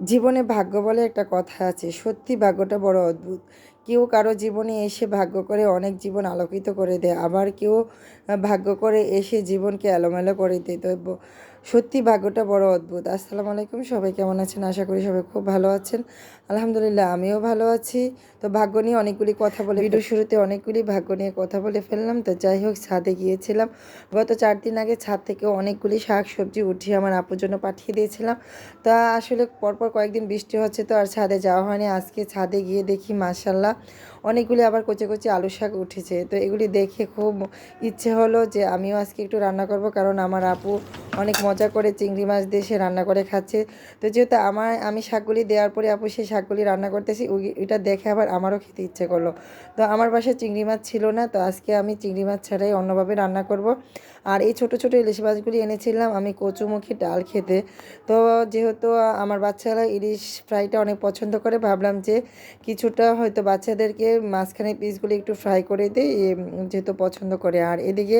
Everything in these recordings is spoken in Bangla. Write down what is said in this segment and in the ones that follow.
জীবনে ভাগ্য বলে একটা কথা আছে, সত্যি ভাগ্যটা বড় অদ্ভুত। কেউ কারও জীবনে এসে ভাগ্য করে অনেক জীবন আলোকিত করে দেয়, আবার কেউ ভাগ্য করে এসে জীবনকে এলোমেলো করে দেয়। তো সত্যি ভাগ্যটা বড় অদ্ভুত। আসসালামু আলাইকুম সবাই কেমন আছেন? আশা করি সবাই খুব ভালো আছেন। আলহামদুলিল্লাহ আমিও ভালো আছি। তো ভাগ্য নিয়ে অনেকগুলি কথা বলে ভিডিও শুরুতে অনেকগুলি ভাগ্য নিয়ে কথা বলে ফেললাম। তো যাই হোক ছাদে গিয়েছিলাম। গত চার দিন আগে ছাদ থেকে অনেকগুলি শাক সবজি উঠিয়ে আমার আপুর জন্য পাঠিয়ে দিয়েছিলাম। তা আসলে পরপর কয়েকদিন বৃষ্টি হচ্ছে তো আর ছাদে যাওয়া হয়নি। আজকে ছাদে গিয়ে দেখি মাসাল্লাহ অনেকগুলি আবার কচি কচি আলু শাক উঠেছে। তো এগুলি দেখে খুব ইচ্ছে হলো যে আমিও আজকে একটু রান্না করব। কারণ আমার আপু অনেক মজা করে চিংড়ি মাছ দিয়ে সে রান্না করে খাচ্ছে। তো যেহেতু আমার আমি শাকগুলি দেওয়ার পরে আপু সেই শাকগুলি রান্না করতেছি ওইটা দেখে আবার আমারও খেতে ইচ্ছে করল। তো আমার বাসায় চিংড়ি মাছ ছিল না, তো আজকে আমি চিংড়ি মাছ ছাড়াই অন্যভাবে রান্না করব। আর এই ছোট ছোট ইলিশ মাছগুলি এনেছিলাম আমি কচুমুখী ডাল খেতে। তো যেহেতু আমার বাচ্চারা ইলিশ ফ্রাইটা অনেক পছন্দ করে, ভাবলাম যে কিছুটা হয়তো বাচ্চাদেরকে মাঝখানে পিসগুলি একটু ফ্রাই করে দিই যেহেতু পছন্দ করে। আর এদিকে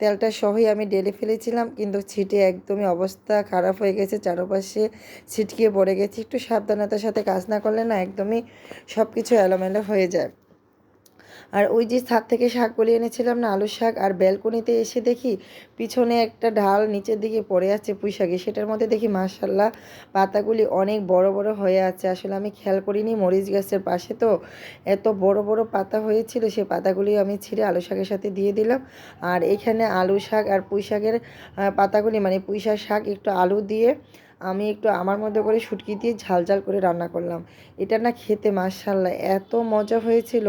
তেলটা সহই আমি ডেলে ফেলেছিলাম, কিন্তু ছিটে একদমই অবস্থা খারাপ হয়ে গেছে, চারপাশে ছিটকিয়ে পড়ে গেছে, একটু সাবধানতার সাথে কাজ না করলে না একদমই সব কিছু এলোমেলো হয়ে যায়। আর ওই যে ছাদ থেকে শাক শাকগুলি এনেছিলাম না আলু শাক আর ব্যালকনিতে এসে দেখি পিছনে একটা ঢাল নিচের দিকে পড়ে আছে পুঁই শাকে। সেটার মধ্যে দেখি মাশাল্লাহ পাতাগুলি অনেক বড় বড় হয়ে আছে। আসলে আমি খেয়াল করিনি মরিচ গাছের পাশে তো এত বড় বড় পাতা হয়েছিল সেই পাতাগুলি আমি ছিঁড়ে আলু শাকের সাথে দিয়ে দিলাম। আর এখানে আলু শাক আর পুঁই শাকের পাতাগুলি মানে পুঁই শাক একটু আলু দিয়ে আমি একটু আমার মধ্যে করে শুটকি দিয়ে ঝাল ঝাল করে রান্না করলাম। এটা না খেতে মাশাল্লাহ এত মজা হয়েছিল।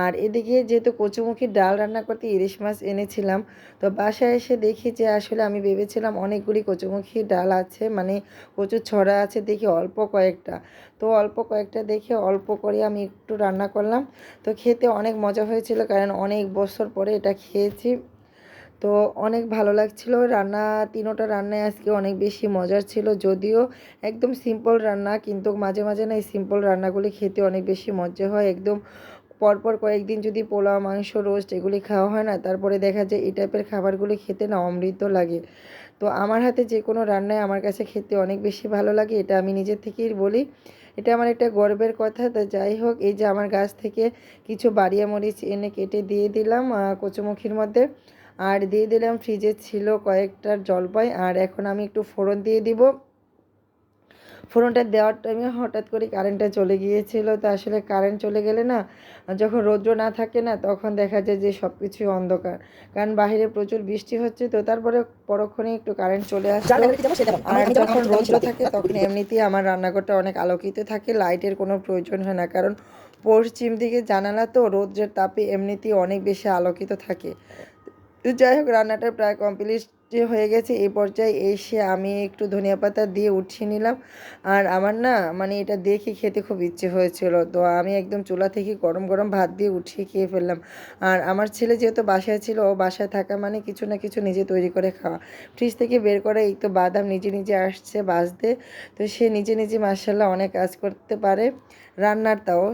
আর এদিকে যেহেতু কচুমুখির ডাল রান্না করতে ইলিশ মাছ এনেছিলাম, তো বাসায় এসে দেখি যে আসলে আমি ভেবেছিলাম অনেকগুলি কচুমুখি ডাল আছে মানে কচুর ছড়া আছে দেখি অল্প কয়েকটা। তো অল্প কয়েকটা দেখে অল্প করে আমি একটু রান্না করলাম। তো খেতে অনেক মজা হয়েছিল কারণ অনেক বছর পরে এটা খেয়েছি। তো অনেক ভালো লাগছিল। রান্না, তিনোটা রান্নায় আজকে অনেক বেশি মজার ছিল। যদিও একদম সিম্পল রান্না, কিন্তু মাঝে মাঝে না এই সিম্পল রান্নাগুলি খেতে অনেক বেশি মজা হয়। একদম পরপর কয়েকদিন যদি পোলাও, মাংস, রোস্ট এগুলি খাওয়া হয় না, তারপরে দেখা যায় এই টাইপের খাবারগুলি খেতে না অমৃত লাগে। তো আমার হাতে যে কোনো রান্নায় আমার কাছে খেতে অনেক বেশি ভালো লাগে, এটা আমি নিজের থেকেই বলি। এটা আমার একটা গর্বের কথা, তো যাই হোক, এই যে আমার গাছ থেকে কিছু বাড়িয়া মরিচ এনে কেটে দিয়ে দিলাম কচুমুখির মধ্যে। আর দিয়ে দিলাম ফ্রিজে ছিল কয়েকটার জলপাই আর এখন আমি একটু ফোড়ন দিয়ে দিব। ফোড়নটা দেওয়ার টাইমে হঠাৎ করে কারেন্টটা চলে গিয়েছিল তো আসলে কারেন্ট চলে গেলে না যখন রৌদ্র না থাকে না তখন দেখা যায় যে সব কিছুই অন্ধকার। কারণ বাইরে প্রচুর বৃষ্টি হচ্ছে তো তারপরে পরক্ষণে একটু কারেন্ট চলে আসে আর যখন রৌদ্র থাকে তখন এমনিতেই আমার রান্নাঘরটা অনেক আলোকিত থাকে লাইটের কোনো প্রয়োজন হয় না। কারণ পশ্চিম দিকে জানালা তো রৌদ্রের তাপে এমনিতেই অনেক বেশি আলোকিত থাকে। যাই হোক, রান্নাটা প্রায় কমপ্লিট হয়ে গেছে। এই পর্যায়ে এসে আমি একটু ধনিয়া পাতা দিয়ে উঠিয়ে নিলাম। আর আমার না মানে এটা দেখে খেতে খুব ইচ্ছে হয়েছিল। তো আমি একদম চুলা থেকে গরম গরম ভাত দিয়ে উঠিয়ে খেয়ে ফেললাম। আর আমার ছেলে যেহেতু বাসায় ছিল, ও বাসায় থাকা মানে কিছু না কিছু নিজে তৈরি করে খাওয়া। ফ্রিজ থেকে বের করে এই তো বাদাম নিজে নিজে আসছে বাজতে তো সে নিজে নিজে মার্শাল্লাহ অনেক কাজ করতে পারে। রান্নার তাও